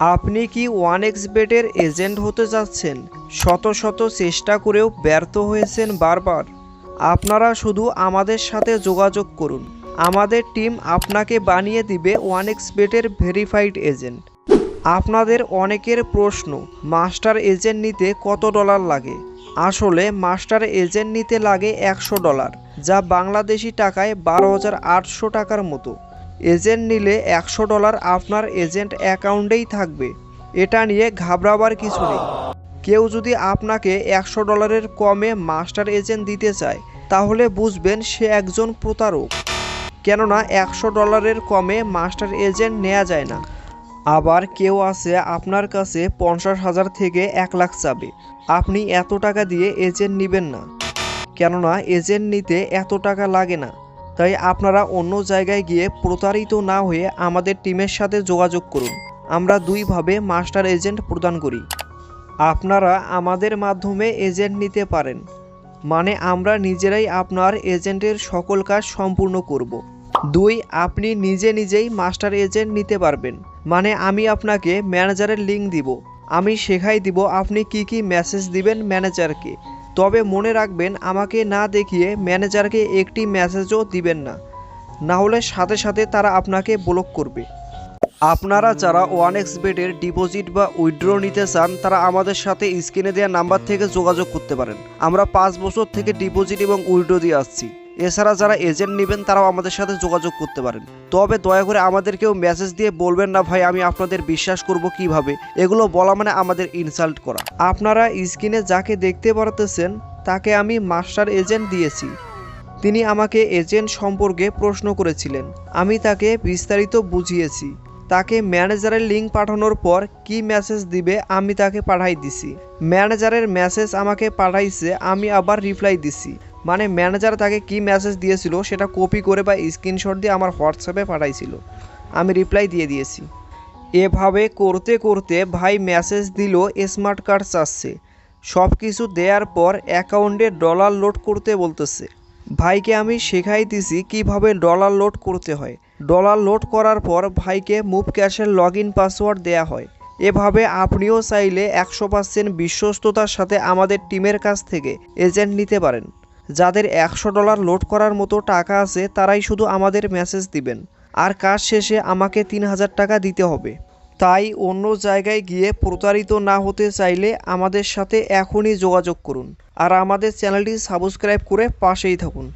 আপনি কি one x বেটের agent হতে যাচ্ছেন? শত শত চেষ্টা করেও ব্যর্থ হয়েছেন বারবার। আপনারা শুধু আমাদের সাথে যোগাযোগ করুন। আমাদের টিম আপনাকে বানিয়ে দিবে ওয়ান এক্স বেটের ভেরিফাইড এজেন্ট। আপনাদের অনেকের প্রশ্ন, মাস্টার এজেন্ট নিতে কত ডলার লাগে? আসলে মাস্টার এজেন্ট নিতে লাগে একশো ডলার, যা বাংলাদেশি টাকায় বারো হাজার আটশো টাকার মতো। এজেন্ট নিলে একশো ডলার আপনার এজেন্ট অ্যাকাউন্টেই থাকবে। এটা নিয়ে ঘাবড়াবার কিছু নেই। কেউ যদি আপনাকে একশো ডলারের কমে মাস্টার এজেন্ট দিতে চায়, তাহলে বুঝবেন সে একজন প্রতারক। কেননা একশো ডলারের কমে মাস্টার এজেন্ট নেওয়া যায় না। আবার কেউ আছে আপনার কাছে পঞ্চাশ হাজার থেকে এক লাখ চাবে। আপনি এত টাকা দিয়ে এজেন্ট নেবেন না। কেননা এজেন্ট নিতে এত টাকা লাগে না। তাই আপনারা অন্য জায়গায় গিয়ে প্রতারিত না হয়ে আমাদের টিমের সাথে যোগাযোগ করুন। আমরা দুইভাবে মাস্টার এজেন্ট প্রদান করি। আপনারা আমাদের মাধ্যমে এজেন্ট নিতে পারেন। মানে আমরা নিজেরাই আপনার এজেন্টের সকল কাজ সম্পূর্ণ করব। দুই, আপনি নিজে নিজেই মাস্টার এজেন্ট নিতে পারবেন। মানে আমি আপনাকে ম্যানেজারের লিঙ্ক দিব। আমি শেখাই দিব আপনি কি কি মেসেজ দিবেন ম্যানেজারকে তবে মনে রাখবেন, আমাকে না দেখিয়ে ম্যানেজারকে একটি মেসেজও দিবেন না। না হলে সাথে সাথে তারা আপনাকে ব্লক করবে। আপনারা যারা ওয়ান এক্স বেডের ডিপোজিট বা উইড্রো নিতে চান, তারা আমাদের সাথে স্ক্রিনে দেওয়া নাম্বার থেকে যোগাযোগ করতে পারেন। আমরা পাঁচ বছর থেকে ডিপোজিট এবং উইড্রো দিয়ে আসছি। এছাড়া যারা এজেন্ট নেবেন, তারাও আমাদের সাথে যোগাযোগ করতে পারেন। তবে দয়া করে আমাদেরকেও মেসেজ দিয়ে বলবেন না, ভাই, আমি আপনাদের বিশ্বাস করব কীভাবে? এগুলো বলা মানে আমাদের ইনসাল্ট করা। আপনারা স্ক্রিনে যাকে দেখতে পারতেছেন, তাকে আমি মাস্টার এজেন্ট দিয়েছি। তিনি আমাকে এজেন্ট সম্পর্কে প্রশ্ন করেছিলেন। আমি তাকে বিস্তারিত বুঝিয়েছি। তাকে ম্যানেজারের লিঙ্ক পাঠানোর পর কি মেসেজ দিবে, আমি তাকে পাঠাই দিছি। ম্যানেজারের মেসেজ আমাকে পাঠাইছে, আমি আবার রিপ্লাই দিছি। মানে ম্যানেজার তাকে কি মেসেজ দিয়েছিল সেটা কপি করে বা স্ক্রিনশট দিয়ে আমার হোয়াটসঅ্যাপে পাঠাইছিল। আমি রিপ্লাই দিয়ে দিয়েছি। এভাবে করতে করতে ভাই মেসেজ দিল স্মার্ট কার্ড চাচ্ছে। সব কিছু দেওয়ার পর অ্যাকাউন্টে ডলার লোড করতে বলতেছে। ভাইকে আমি শেখাই দিছি কীভাবে ডলার লোড করতে হয়। ডলার লোড করার পর ভাইকে মুভ ক্যাশের লগ ইন পাসওয়ার্ড দেওয়া হয়। এভাবে আপনিও চাইলে একশো পার্সেন্ট বিশ্বস্ততার সাথে আমাদের টিমের কাছ থেকে এজেন্ট নিতে পারেন। যাদের একশো ডলার লোড করার মতো টাকা আছে, তারাই শুধু আমাদের মেসেজ দিবেন। আর কাজ শেষে আমাকে তিন হাজার টাকা দিতে হবে। তাই অন্য জায়গায় গিয়ে প্রতারিত না হতে চাইলে আমাদের সাথে এখনই যোগাযোগ করুন। আর আমাদের চ্যানেলটি সাবস্ক্রাইব করে পাশেই থাকুন।